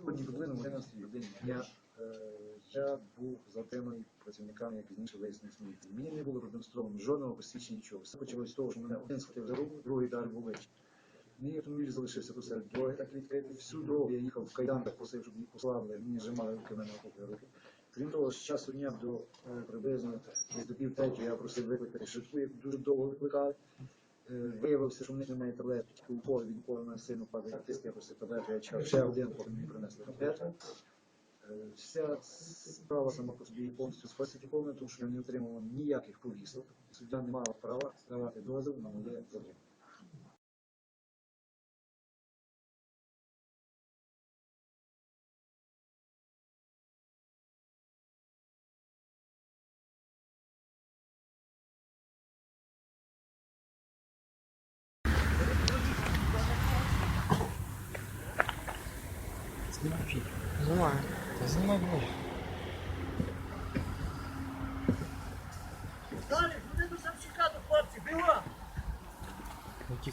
Сьогодні приблизно 11 годині дня е, я був затриманий працівниками, як пізніше вияснив міліції. Мені не було продемонстровано жодного посвідчення нічого. Все почалось з того, що мене один схватив за руку, другий далі в обличчя. Мій автомобіль залишився посеред дороги, так відкритий. Всю дорогу я їхав в кайданках, просив, щоб їх послабили. Мені зжимали руки, мене опухли руки. Крім того, з часу дня до е, приблизно до пів третього я просив викликати швидку, яку дуже довго викликали. Виявилося, що в них немає таблетки, Упор від уколу на сильно падає тиск, я просив таблетку, я ще один, потім мені принесли таблетку. Вся справа сама по собі повністю сфальсифікована, тому що я не отримував ніяких повісток. Суддя не мала права давати дозвіл на моє затримання. Não há. Fazendo não há.